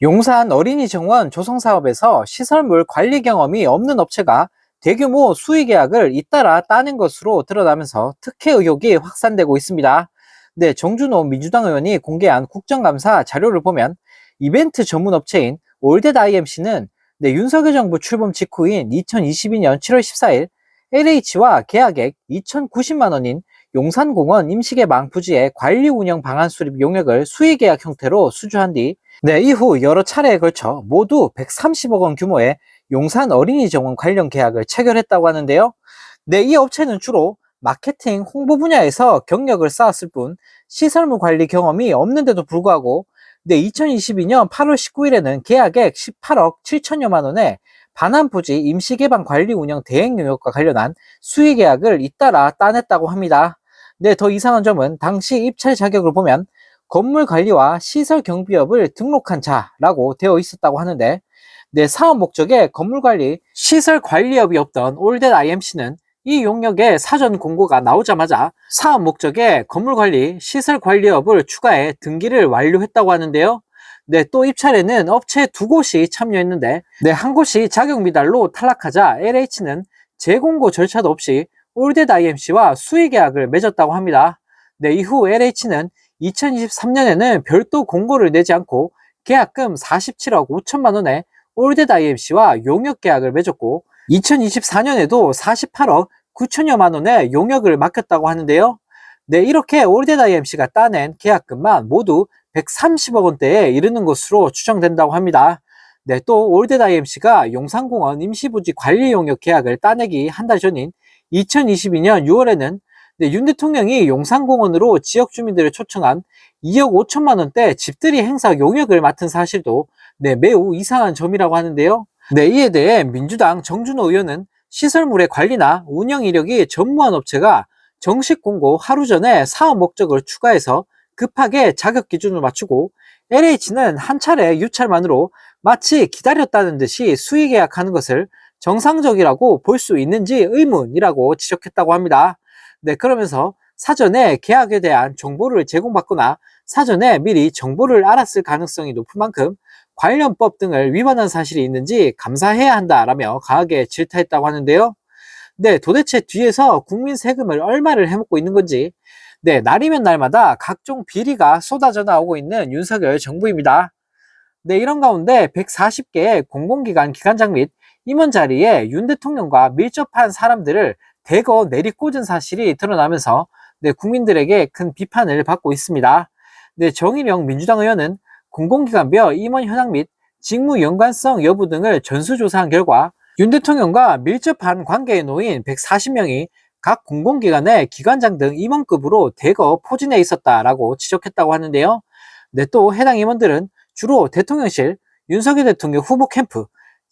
용산 어린이 정원 조성 사업에서 시설물 관리 경험이 없는 업체가 대규모 수의 계약을 잇따라 따낸 것으로 드러나면서 특혜 의혹이 확산되고 있습니다. 네, 정준호 민주당 의원이 공개한 국정감사 자료를 보면 이벤트 전문 업체인 올댓 IMC는 네, 윤석열 정부 출범 직후인 2022년 7월 14일 LH와 계약액 2,090만 원인 용산공원 임시개방 부지의 관리 운영 방안 수립 용역을 수의 계약 형태로 수주한 뒤 네, 이후 여러 차례에 걸쳐 모두 130억 원 규모의 용산 어린이 정원 관련 계약을 체결했다고 하는데요. 네, 이 업체는 주로 마케팅, 홍보 분야에서 경력을 쌓았을 뿐 시설물 관리 경험이 없는데도 불구하고 네, 2022년 8월 19일에는 계약액 18억 7천여만 원에 반환부지 임시개방 관리 운영 대행 용역과 관련한 수의 계약을 잇따라 따냈다고 합니다. 네, 더 이상한 점은 당시 입찰 자격을 보면 건물 관리와 시설 경비업을 등록한 자라고 되어 있었다고 하는데 네, 사업 목적에 건물 관리, 시설 관리업이 없던 올댓 IMC는 이 용역의 사전 공고가 나오자마자 사업 목적에 건물 관리, 시설 관리업을 추가해 등기를 완료했다고 하는데요. 네, 또 입찰에는 업체 두 곳이 참여했는데, 네, 한 곳이 자격 미달로 탈락하자 LH는 재공고 절차도 없이 올댓 IMC와 수의 계약을 맺었다고 합니다. 네, 이후 LH는 2023년에는 별도 공고를 내지 않고 계약금 47억 5천만 원에 올댓 IMC와 용역 계약을 맺었고 2024년에도 48억 9천여만 원의 용역을 맡겼다고 하는데요. 네, 이렇게 올댓 IMC가 따낸 계약금만 모두 130억 원대에 이르는 것으로 추정된다고 합니다. 네, 또 IMC가 용산공원 임시부지 관리 용역 계약을 따내기 한 달 전인 2022년 6월에는 네, 윤 대통령이 용산공원으로 지역 주민들을 초청한 2억 5천만 원대 집들이 행사 용역을 맡은 사실도 네, 매우 이상한 점이라고 하는데요. 네, 이에 대해 민주당 정준호 의원은 시설물의 관리나 운영 이력이 전무한 업체가 정식 공고 하루 전에 사업 목적을 추가해서 급하게 자격 기준을 맞추고 LH는 한 차례 유찰만으로 마치 기다렸다는 듯이 수의 계약하는 것을 정상적이라고 볼 수 있는지 의문이라고 지적했다고 합니다. 네, 그러면서 사전에 계약에 대한 정보를 제공받거나 사전에 미리 정보를 알았을 가능성이 높은 만큼 관련법 등을 위반한 사실이 있는지 감사해야 한다라며 강하게 질타했다고 하는데요. 네, 도대체 뒤에서 국민 세금을 얼마를 해먹고 있는 건지 네, 날이면 날마다 각종 비리가 쏟아져 나오고 있는 윤석열 정부입니다. 네, 이런 가운데 140개의 공공기관 기관장 및 임원 자리에 윤 대통령과 밀접한 사람들을 대거 내리꽂은 사실이 드러나면서 네, 국민들에게 큰 비판을 받고 있습니다. 네, 정일영 민주당 의원은 공공기관별 임원 현황 및 직무 연관성 여부 등을 전수조사한 결과 윤 대통령과 밀접한 관계에 놓인 140명이 각 공공기관의 기관장 등 임원급으로 대거 포진해 있었다라고 지적했다고 하는데요. 네, 또 해당 임원들은 주로 대통령실, 윤석열 대통령 후보 캠프,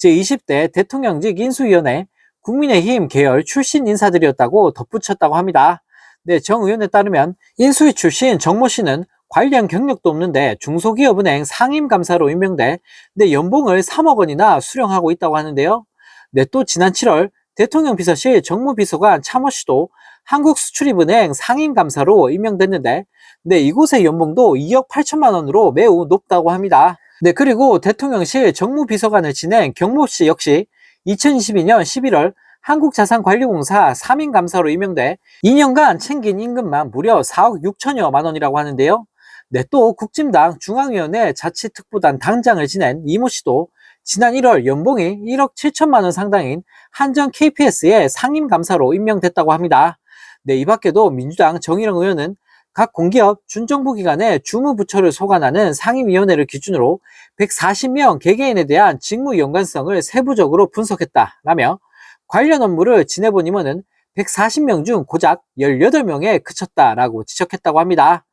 제20대 대통령직 인수위원회, 국민의힘 계열 출신 인사들이었다고 덧붙였다고 합니다. 네, 정 의원에 따르면 인수위 출신 정모 씨는 관련 경력도 없는데 중소기업은행 상임감사로 임명돼 내 연봉을 3억 원이나 수령하고 있다고 하는데요. 네, 또 지난 7월 대통령 비서실 정무비서관 참호 씨도 한국수출입은행 상임감사로 임명됐는데 네, 이곳의 연봉도 2억 8천만 원으로 매우 높다고 합니다. 네, 그리고 대통령실 정무비서관을 지낸 경모 씨 역시 2022년 11월 한국자산관리공사 3인 감사로 임명돼 2년간 챙긴 임금만 무려 4억 6천여만 원이라고 하는데요. 네, 또 국진당 중앙위원회 자치특보단 당장을 지낸 이모 씨도 지난 1월 연봉이 1억 7천만 원 상당인 한전 KPS의 상임 감사로 임명됐다고 합니다. 네, 이 밖에도 민주당 정일영 의원은 각 공기업 준정부 기관의 주무부처를 소관하는 상임위원회를 기준으로 140명 개개인에 대한 직무 연관성을 세부적으로 분석했다라며 관련 업무를 지내본 임원은 140명 중 고작 18명에 그쳤다라고 지적했다고 합니다.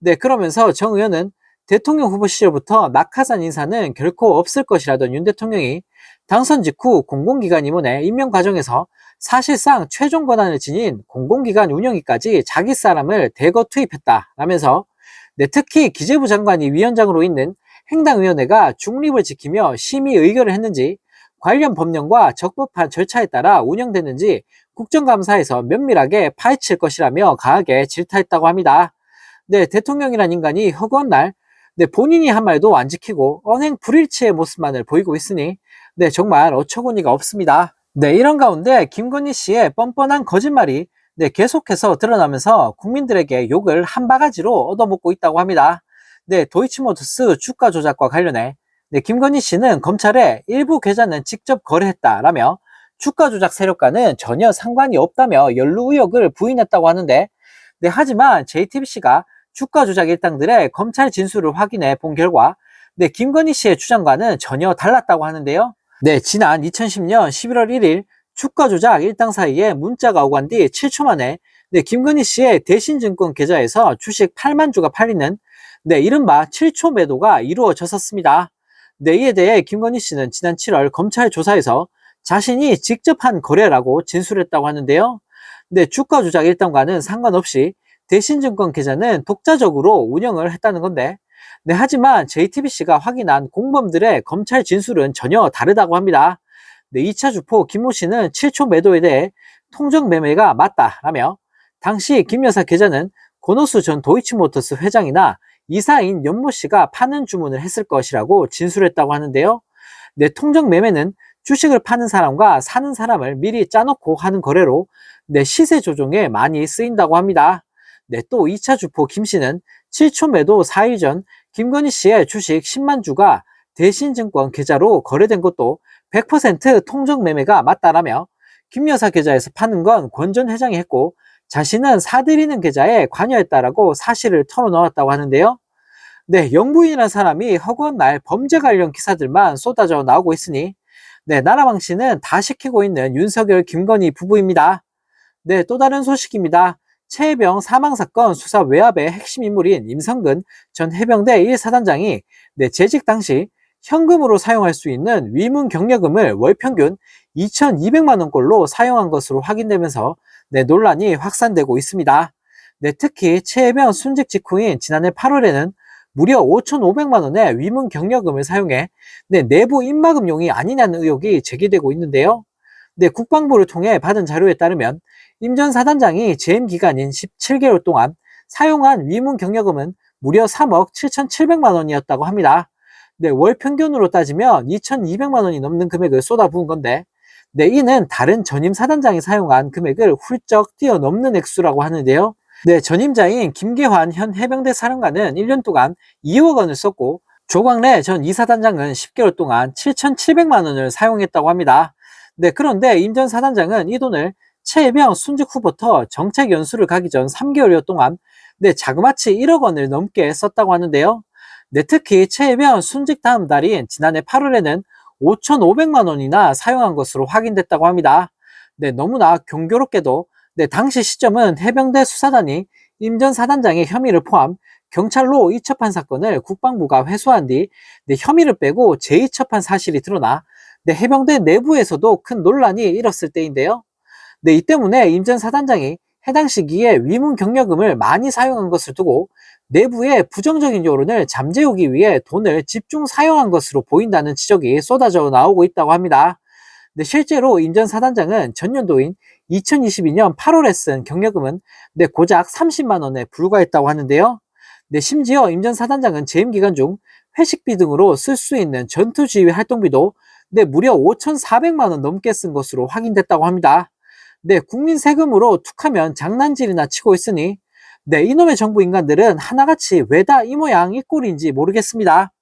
네, 그러면서 정 의원은 대통령 후보 시절부터 낙하산 인사는 결코 없을 것이라던 윤 대통령이 당선 직후 공공기관 임원의 임명 과정에서 사실상 최종 권한을 지닌 공공기관 운영위까지 자기 사람을 대거 투입했다라면서 네, 특히 기재부 장관이 위원장으로 있는 행당위원회가 중립을 지키며 심의 의결을 했는지 관련 법령과 적법한 절차에 따라 운영됐는지 국정감사에서 면밀하게 파헤칠 것이라며 강하게 질타했다고 합니다. 네, 대통령이란 인간이 허구한 날, 네, 본인이 한 말도 안 지키고 언행 불일치의 모습만을 보이고 있으니 네, 정말 어처구니가 없습니다. 네, 이런 가운데 김건희 씨의 뻔뻔한 거짓말이 네, 계속해서 드러나면서 국민들에게 욕을 한 바가지로 얻어먹고 있다고 합니다. 네, 도이치모터스 주가 조작과 관련해 네, 김건희 씨는 검찰에 일부 계좌는 직접 거래했다라며 주가 조작 세력과는 전혀 상관이 없다며 연루 의혹을 부인했다고 하는데 네, 하지만 JTBC가 주가 조작 일당들의 검찰 진술을 확인해 본 결과 네, 김건희 씨의 주장과는 전혀 달랐다고 하는데요. 네, 지난 2010년 11월 1일 주가 조작 일당 사이에 문자가 오간 뒤 7초 만에 네, 김건희 씨의 대신증권 계좌에서 주식 8만 주가 팔리는 네, 이른바 7초 매도가 이루어졌었습니다. 네, 이에 대해 김건희 씨는 지난 7월 검찰 조사에서 자신이 직접 한 거래라고 진술했다고 하는데요. 네, 주가 조작 일당과는 상관없이 대신증권 계좌는 독자적으로 운영을 했다는 건데 네, 하지만 JTBC가 확인한 공범들의 검찰 진술은 전혀 다르다고 합니다. 네, 2차 주포 김모 씨는 7초 매도에 대해 통정 매매가 맞다라며 당시 김 여사 계좌는 고노수 전 도이치모터스 회장이나 이사인 연모 씨가 파는 주문을 했을 것이라고 진술했다고 하는데요. 네, 통정 매매는 주식을 파는 사람과 사는 사람을 미리 짜놓고 하는 거래로 네, 시세 조정에 많이 쓰인다고 합니다. 네, 또 2차 주포 김 씨는 7초 매도 4일 전 김건희 씨의 주식 10만 주가 대신증권 계좌로 거래된 것도 100% 통정 매매가 맞다라며 김 여사 계좌에서 파는 건 권 전 회장이 했고 자신은 사들이는 계좌에 관여했다라고 사실을 털어놓았다고 하는데요. 네, 영부인이라는 사람이 허구한 날 범죄 관련 기사들만 쏟아져 나오고 있으니 네, 나라방 씨는 다 시키고 있는 윤석열, 김건희 부부입니다. 네, 또 다른 소식입니다. 최해병 사망 사건 수사 외압의 핵심 인물인 임성근 전 해병대 1사단장이 네, 재직 당시 현금으로 사용할 수 있는 위문 경력금을 월 평균 2,200만 원꼴로 사용한 것으로 확인되면서 네, 논란이 확산되고 있습니다. 네, 특히 최해병 순직 직후인 지난해 8월에는 무려 5,500만 원의 위문 경력금을 사용해 네, 내부 입막음용이 아니냐는 의혹이 제기되고 있는데요. 네, 국방부를 통해 받은 자료에 따르면 임 전 사단장이 재임 기간인 17개월 동안 사용한 위문 경력금은 무려 3억 7,700만 원이었다고 합니다. 네, 월 평균으로 따지면 2,200만 원이 넘는 금액을 쏟아부은 건데, 네, 이는 다른 전임 사단장이 사용한 금액을 훌쩍 뛰어넘는 액수라고 하는데요. 네, 전임자인 김계환 현 해병대 사령관은 1년 동안 2억 원을 썼고, 조광래 전 이사단장은 10개월 동안 7,700만 원을 사용했다고 합니다. 네, 그런데 임 전 사단장은 이 돈을 최해병 순직 후부터 정책 연수를 가기 전 3개월여 동안 네, 자그마치 1억 원을 넘게 썼다고 하는데요. 네, 특히 최해병 순직 다음 달인 지난해 8월에는 5,500만 원이나 사용한 것으로 확인됐다고 합니다. 네, 너무나 경교롭게도 네, 당시 시점은 해병대 수사단이 임 전 사단장의 혐의를 포함 경찰로 이첩한 사건을 국방부가 회수한 뒤 네, 혐의를 빼고 재이첩한 사실이 드러나 네, 해병대 내부에서도 큰 논란이 일었을 때인데요. 네, 이 때문에 임 전 사단장이 해당 시기에 위문 경력금을 많이 사용한 것을 두고 내부의 부정적인 여론을 잠재우기 위해 돈을 집중 사용한 것으로 보인다는 지적이 쏟아져 나오고 있다고 합니다. 네, 실제로 임전 사단장은 전년도인 2022년 8월에 쓴 경력금은 네, 고작 30만 원에 불과했다고 하는데요. 네, 심지어 임전 사단장은 재임 기간 중 회식비 등으로 쓸 수 있는 전투지휘 활동비도 네, 무려 5,400만 원 넘게 쓴 것으로 확인됐다고 합니다. 네, 국민 세금으로 툭하면 장난질이나 치고 있으니 네, 이놈의 정부 인간들은 하나같이 왜 다 이 모양 이 꼴인지 모르겠습니다.